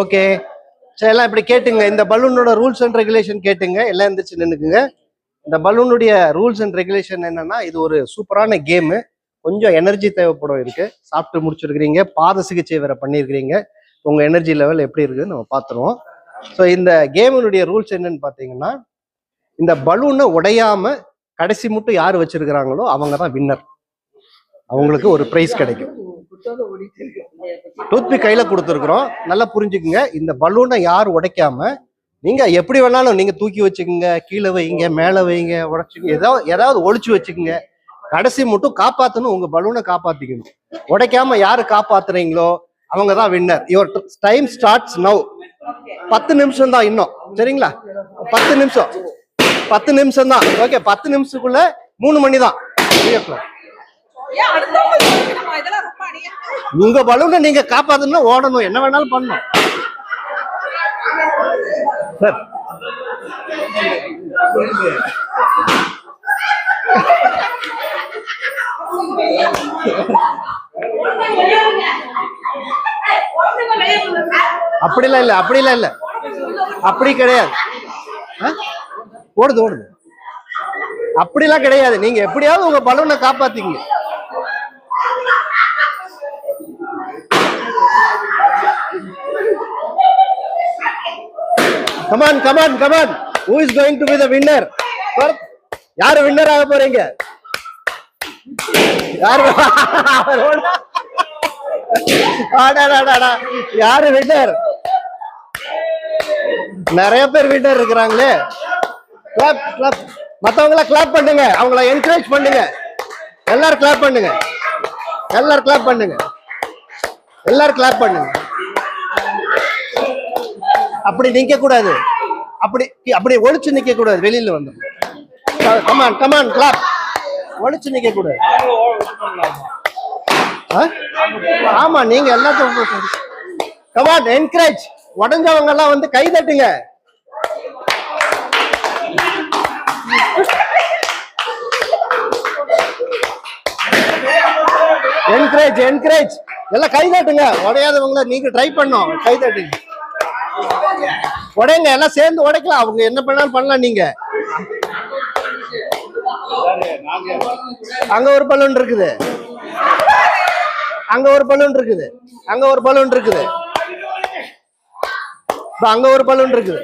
Okay சரி எல்லாம் இப்படி கேட்டுங்க. இந்த பலூனோட ரூல்ஸ் அண்ட் ரெகுலேஷன் கேட்டுங்க. எல்லாம் எந்திரிச்சு நின்றுக்குங்க இந்த பலூனுடைய ரூல்ஸ் அண்ட் ரெகுலேஷன் என்னன்னா இது ஒரு சூப்பரான கேமு கொஞ்சம் எனர்ஜி தேவைப்படும் இருக்கு. சாப்பிட்டு முடிச்சிருக்கிறீங்க. பாத சிகிச்சை வேற பண்ணியிருக்கிறீங்க உங்க எனர்ஜி லெவல் எப்படி இருக்குன்னு நம்ம பார்த்துருவோம். ஸோ இந்த கேமினுடைய ரூல்ஸ் என்னன்னு பார்த்தீங்கன்னா இந்த பலூனை உடையாம கடைசி மட்டும் யார் வச்சிருக்கிறாங்களோ அவங்க தான் வின்னர் அவங்களுக்கு ஒரு ப்ரைஸ் கிடைக்கும். டூத்பிக் கையில கொடுத்துருக்குறோம். நல்லா புரிஞ்சுக்குங்க. இந்த பலூனை யார் உடைக்காம நீங்க எப்படி வேணாலும் நீங்க தூக்கி வச்சுக்கோங்க. கீழே வைங்க மேலே வைங்க உடைச்சுங்க ஏதாவது ஏதாவது ஒழிச்சு வச்சுக்கோங்க. கடைசி மட்டும் காப்பாத்தணும். உங்க பலூனை காப்பாத்திக்கணும். உடைக்காம யாரு காப்பாத்துறீங்களோ அவங்க தான் winner your time starts now பத்து நிமிஷம் தான் இன்னும். சரிங்களா? பத்து நிமிஷம். பத்து நிமிஷம் தான். ஓகே பத்து நிமிஷத்துக்குள்ள மூணு மணி தான். த்ரீ ஓ கிளாக் உங்க பலூனை நீங்க காப்பாத்தணும்னா ஓடணும். என்ன வேணாலும் பண்ணணும். சார். அப்படிலாம் இல்ல அப்படிலாம் இல்ல. அப்படி கிடையாது. ஆ? ஓடுது ஓடுது. அப்படிலாம் கிடையாது. நீங்க எப்படியாவது உங்க பலூனை காப்பாத்திங்க come on come on come on who is going to be the winner யாரு வின்னர் ஆக போறீங்க? யாரு? யாரு வின்னர் நிறைய பேர் வின்னர் இருக்கிறாங்களே. கிளாப் கிளாப் மத்தவங்கள கிளாப் பண்ணுங்க. அவங்கள என்கரேஜ் பண்ணுங்க. எல்லாரும் கிளாப் பண்ணுங்க. எல்லாரும் கிளாப் பண்ணுங்க. எல்லாரும் கிளாப் பண்ணுங்க. அப்படி நிக்க கூடாது அப்படி அப்படி ஒழிச்சு நிக்க கூடாது வெளியில வந்து. கமான் கமான் கிளாப் ஒழிச்சு நிக்க கூடாது ஆ? ஆமா நீங்க எல்லாத்தையும் கமான் என்கரேஜ் உடஞ்சவங்க எல்லாம் வந்து கை தட்டுங்க. என்கரேஜ் என்கரேஜ் எல்லாம் கை தட்டுங்க. உடையாதவங்கள நீங்க ட்ரை பண்ணோம் கை தட்டுங்க. உடைங்க. எல்லாம் சேர்ந்து உடைக்கலாம். அவங்க என்ன பண்ணாலும் பண்ணலாம் நீங்க. அங்க ஒரு பலூன் இருக்குது. அங்க ஒரு பலூன் இருக்குது. அங்க ஒரு பலூன் இருக்குது. இப்ப அங்க ஒரு பலூன் இருக்குது.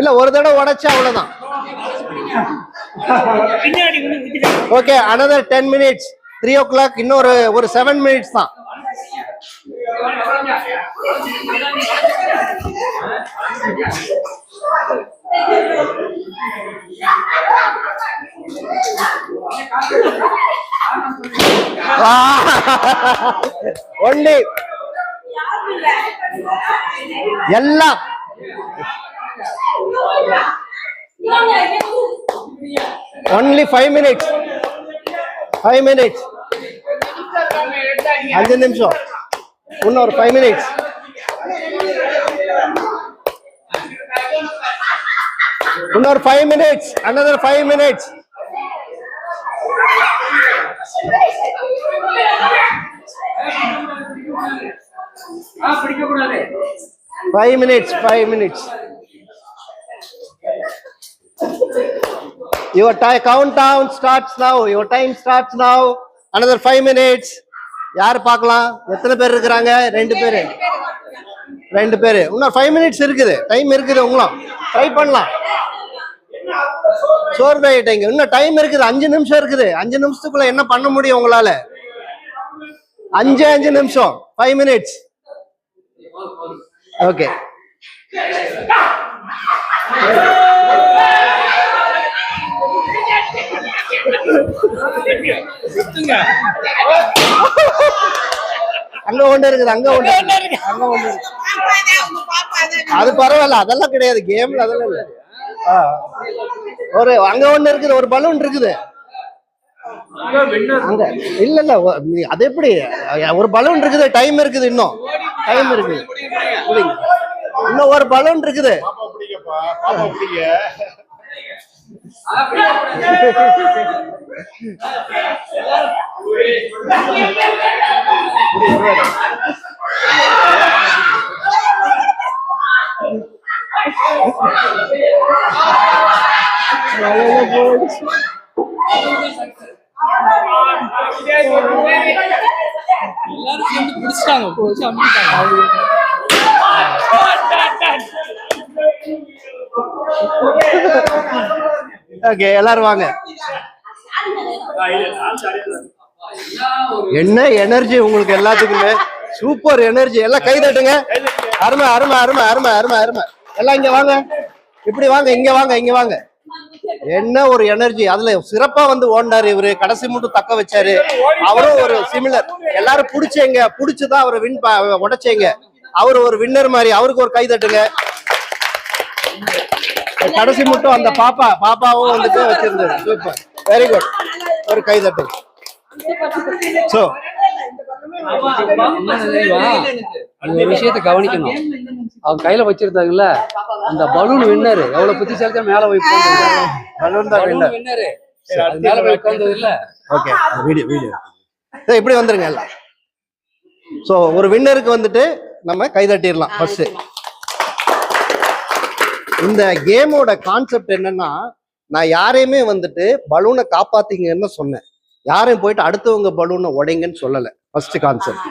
இல்ல ஒரு தடவை உடைச்சா அவ்வளவுதான். Okay another ten minutes three o'clock இன்னொரு ஒரு செவன் மினிட்ஸ் தான். ஒன்லி எல்லாம். Only five minutes five minutes அஞ்சு நிமிஷம். இன்னொரு ஃபைவ் மினிட்ஸ் இன்னொரு five minutes another five minutes five minutes five minutes your time count down starts now your time starts now another five minutes யார் பார்க்கலாம்? எத்தனை பேர் இருக்கிறாங்க? ரெண்டு பேர். ரெண்டு பேர். இன்னும் ஃபைவ் மினிட்ஸ் இருக்குது. டைம் இருக்குது உங்களும். ட்ரை பண்ணலாம். சோர்வாயிட்டீங்க. இன்னும் டைம் இருக்குது. அஞ்சு நிமிஷம் இருக்குது. அஞ்சு நிமிஷத்துக்குள்ள என்ன பண்ண முடியும் உங்களால? அஞ்சு அஞ்சு நிமிஷம். ஃபைவ் மினிட்ஸ் ஓகே அங்க ஒண்ணு இருக்குது அங்க ஒண்ணு. அங்க. அது பரவாயில்ல அதெல்லாம் கிடையாது. கேம்ல அதெல்லாம் இல்ல. ஆ. ஒரு அங்க ஒண்ணு இருக்குது ஒரு பலூன் இருக்குது. அங்க இல்ல இல்ல அது எப்படி? ஒரு பலூன் இருக்குது டைம் இருக்குது இன்னும். டைம் இருக்குது. இன்னும் ஒரு பலூன் இருக்குது. பாப்பா பிடிக்கப்பா பாப்பா பிடிக்க. எல்லாரும் சேர்ந்து பிடிச்சிட்டாங்க பிடிச்சி அமுக்கிட்டாங்க ஓகே எல்லாரும் வாங்க. என்ன எனர்ஜி உங்களுக்கு எல்லாத்துக்குமே? சூப்பர் எனர்ஜி எல்லாம் கை தட்டுங்க. அருமை அருமை அருமை அருமை அருமை அருமை. எல்லாம் இங்க வாங்க. இப்படி வாங்க இங்க வாங்க இங்க வாங்க. என்ன ஒரு எனர்ஜி அதுல சிறப்பா வந்து ஓடினாரு இவரு. கடைசி மட்டும் தக்க வச்சாரு. அவரும் ஒரு சிமிலர் எல்லாரும் புடிச்சேங்க. புடிச்சுதான் அவரை வின் உடைச்சேங்க. அவர் ஒரு வின்னர் மாதிரி. அவருக்கு ஒரு கை தட்டுங்க. கடைசி மட்டும் அந்த பாப்பா பாப்பாவும் வந்துட்டு வச்சிருந்தாரு சூப்பர் வெரி குட் ஒரு கை தட்டு. சோ ஒரு விஷயத்தை கவனிக்கணும். அவங்க கையில வச்சிருந்தாங்கல்ல அந்த பலூன் வின்னர் எவ்வளவு புத்திசாலித்தா மேல போய் பலூன் தான். வின்னர் மேல போய் உட்கார்ந்தது இல்ல. ஓகே வீடியோ வீடியோ இப்படி வந்துருங்க எல்லாம். ஸோ ஒரு வின்னருக்கு வந்துட்டு நம்ம கை தட்டிடலாம் ஃபர்ஸ்ட் இந்த கேமோட கான்செப்ட் என்னன்னா நான் யாரையுமே வந்துட்டு பலூனை காப்பாத்தீங்கன்னு சொன்னேன். யாரையும் போயிட்டு அடுத்தவங்க பலூனை உடைங்கன்னு சொல்லலை. ஃபர்ஸ்ட் கான்செப்ட்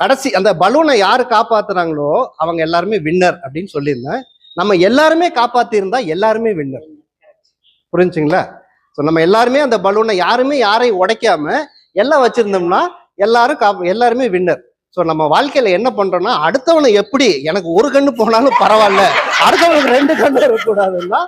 கடைசி அந்த பலூனை யாரு காப்பாத்துறாங்களோ அவங்க எல்லாருமே வின்னர் அப்படின்னு சொல்லியிருந்தேன். நம்ம எல்லாருமே காப்பாத்திருந்தா எல்லாருமே வின்னர் புரிஞ்சுங்களா? ஸோ நம்ம எல்லாருமே அந்த பலூனை யாருமே யாரையும் உடைக்காம எல்லாம் வச்சிருந்தோம்னா எல்லாரும் கா எல்லாருமே வின்னர் ஸோ நம்ம வாழ்க்கையில என்ன பண்றோம்னா அடுத்தவனை எப்படி எனக்கு ஒரு கண்ணு போனாலும் பரவாயில்ல அடுத்தவனுக்கு ரெண்டு கண்ணு இருக்கக்கூடாதுன்னா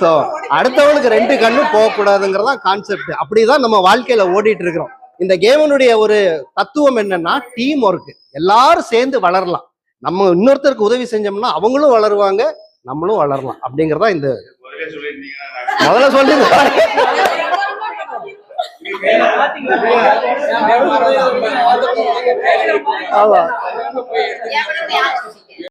ஸோ அடுத்தவனுக்கு ரெண்டு கண்ணு போகக்கூடாதுங்கிறதா கான்செப்ட் அப்படிதான் நம்ம வாழ்க்கையில ஓடிட்டு இருக்கிறோம். இந்த கேமனுடைய ஒரு தத்துவம் என்னன்னா டீம் ஒர்க் எல்லாரும் சேர்ந்து வளரலாம். நம்ம இன்னொருத்தருக்கு உதவி செஞ்சோம்னா அவங்களும் வளருவாங்க நம்மளும் வளரலாம். அப்படிங்கறதா இந்த முதல்ல சொல்லுங்க ஆமா.